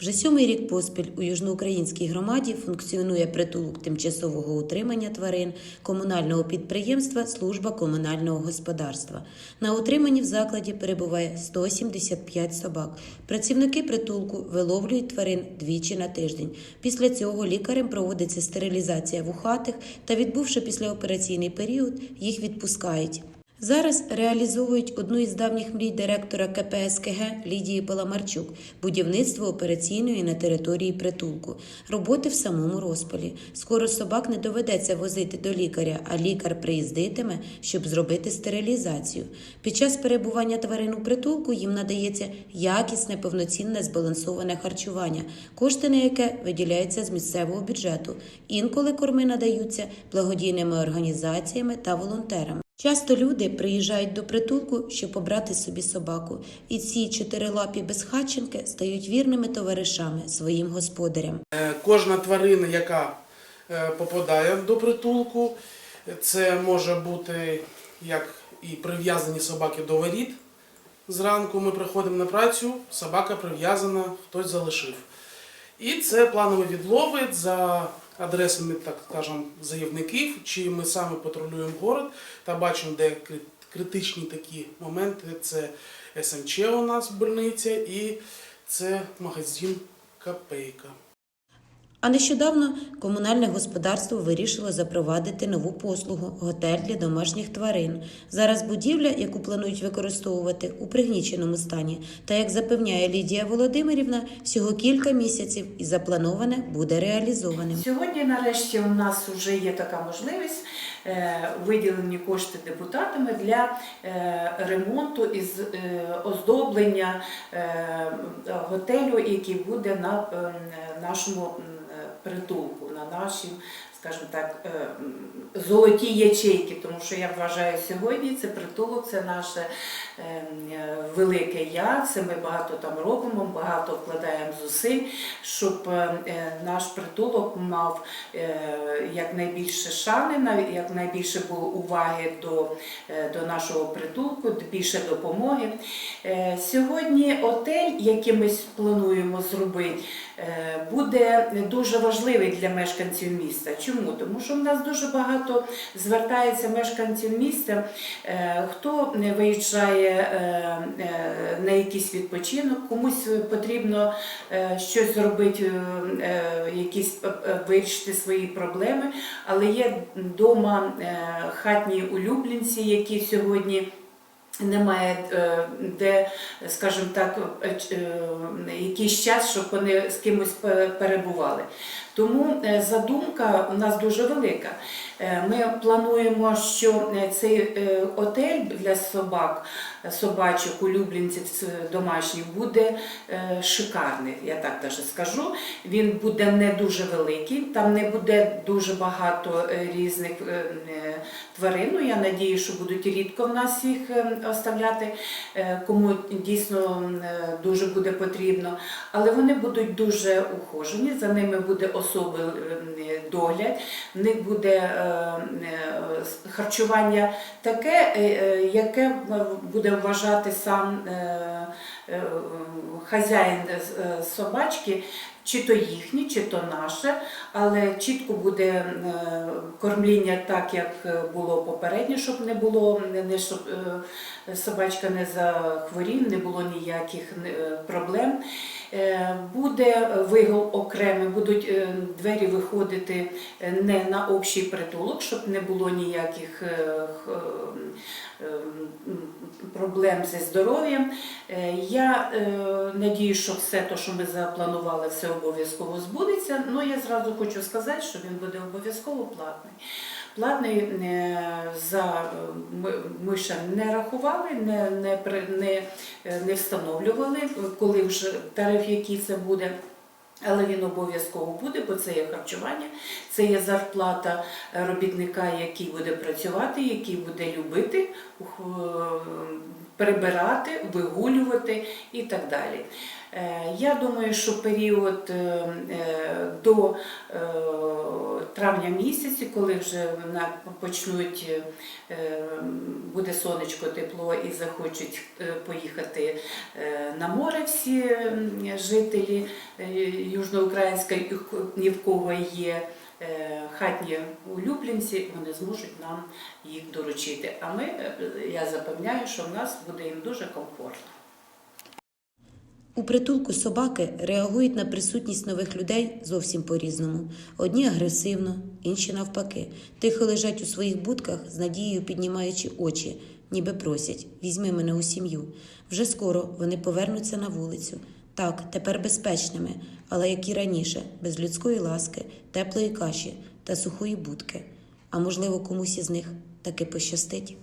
Вже сьомий рік поспіль у Южноукраїнській громаді функціонує притулок тимчасового утримання тварин комунального підприємства Служба комунального господарства. На утриманні в закладі перебуває 175 собак. Працівники притулку виловлюють тварин двічі на тиждень. Після цього лікарем проводиться стерилізація вухатих та, відбувши післяопераційний період, їх відпускають. Зараз реалізовують одну із давніх мрій директора КПСКГ Лідії Паламарчук будівництво операційної на території притулку. Роботи в самому розпалі. Скоро собак не доведеться возити до лікаря, а лікар приїздитиме, щоб зробити стерилізацію. Під час перебування тварин у притулку їм надається якісне, повноцінне збалансоване харчування, кошти на яке виділяються з місцевого бюджету. Інколи корми надаються благодійними організаціями та волонтерами. Часто люди приїжджають до притулку, щоб обрати собі собаку, і ці чотирилапі безхатченки стають вірними товаришами своїм господарям. Е, Кожна тварина, яка е, попадає до притулку, це може бути як і прив'язані собаки до воріт. Зранку ми приходимо на працю, собака прив'язана, хтось залишив. І це планові відлови за адресами, так скажемо, заявників, чи ми саме патрулюємо город та бачимо, де кри- критичні такі моменти. Це СМЧ у нас больниця і це магазин Копейка. А нещодавно комунальне господарство вирішило запровадити нову послугу готель для домашніх тварин. Зараз будівля, яку планують використовувати у пригніченому стані, та як запевняє Лідія Володимирівна, всього кілька місяців і заплановане буде реалізованим. Сьогодні, нарешті, у нас вже є така можливість е, виділені кошти депутатами для е, ремонту і е, оздоблення готелю, який буде на е, нашому притулку, на нашій, скажімо так, е, м, золотій ячейки, тому що я вважаю сьогодні це притулок, це наше е, е, велике я. Це ми багато там робимо, багато вкладаємо зусиль, щоб наш притулок мав якнайбільше шани, якнайбільше було уваги до, до нашого притулку, більше допомоги. Сьогодні отель, який ми плануємо зробити, буде дуже важливий для мешканців міста. Чому? Тому що в нас дуже багато звертається мешканців міста, е, хто виїжджає е, е, на якийсь відпочинок, комусь потрібно щось зробити, якісь вирішити свої проблеми, але є вдома хатні улюбленці, які сьогодні. Немає де, скажімо так, якийсь час, щоб вони з кимось перебували. Тому е, задумка у нас дуже велика. Е, Ми плануємо, що е, цей отель для собак, собачок, улюбленців домашніх буде шикарний, я так даже скажу. Він буде не дуже великий, там не буде дуже багато різних тварин. Ну, Я надію, що будуть рідко в нас їх оставляти, кому дійсно дуже буде потрібно. Але вони будуть дуже ухожені, за ними буде особий е, догляд, в них буде е, е, харчування таке, яке буде вважати сам хазяїн е, собачки, чи то їхнє, чи то наше, але чітко буде е, кормління так, як е, було попередньо, щоб не було, не- щоб е, собачка не захворів, не було ніяких е, проблем. Е, Буде вигул окремий, будуть е, двері виходити е, не на общий притулок, щоб не було ніяких е, е, проблем зі здоров'ям. Е, Я е, надію, що все те, що ми запланували, все обов'язково збудеться. Ну я зразу хочу сказати, що він буде обов'язково платний. Платний е, за е, ми, ще не рахували, не, не, не, е, не встановлювали, коли вже тариф, який це буде. Але він обов'язково буде, бо це є харчування, це є зарплата робітника, який буде працювати, який буде любити, ух- прибирати, вигулювати і так далі. Е, Я думаю, що період е, е, до травня місяці, коли вже почнуть буде сонечко, тепло і захочуть поїхати на море всі жителі х- ні в кого є хатні улюбленці, вони зможуть нам їх доручити. А ми, я запевняю, що в нас буде їм дуже комфортно. У притулку собаки реагують на присутність нових людей зовсім по-різному. Одні агресивно, інші навпаки. Тихо лежать у своїх будках, з надією піднімаючи очі, ніби просять візьми мене у сім'ю. Вже скоро вони повернуться на вулицю. Так, тепер безпечними, але як і раніше, без людської ласки, теплої каші та сухої будки. А можливо, комусь із них таки пощастить.